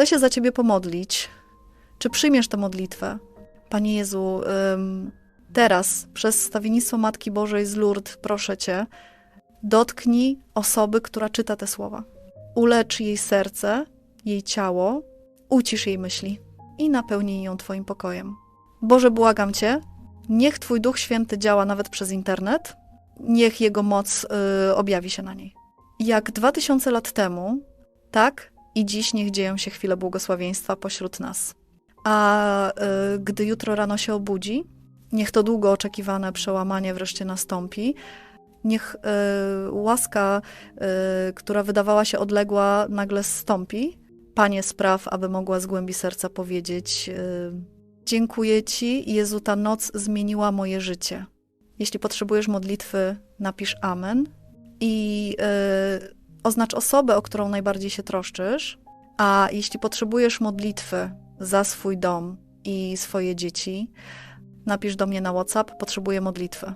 chcę się za ciebie pomodlić. Czy przyjmiesz tę modlitwę? Panie Jezu, teraz przez stawiennictwo Matki Bożej z Lourdes, proszę cię, dotknij osoby, która czyta te słowa. Ulecz jej serce, jej ciało, ucisz jej myśli i napełnij ją Twoim pokojem. Boże, błagam Cię, niech Twój Duch Święty działa nawet przez internet, niech Jego moc y, objawi się na niej. Jak dwa tysiące lat temu, tak i dziś niech dzieją się chwile błogosławieństwa pośród nas. A y, gdy jutro rano się obudzi, niech to długo oczekiwane przełamanie wreszcie nastąpi. Niech y, łaska, y, która wydawała się odległa, nagle zstąpi. Panie, spraw, aby mogła z głębi serca powiedzieć: Dziękuję Ci, Jezu, ta noc zmieniła moje życie. Jeśli potrzebujesz modlitwy, napisz Amen i oznacz osobę, o którą najbardziej się troszczysz. A jeśli potrzebujesz modlitwy za swój dom i swoje dzieci, napisz do mnie na WhatsApp: Potrzebuję modlitwy.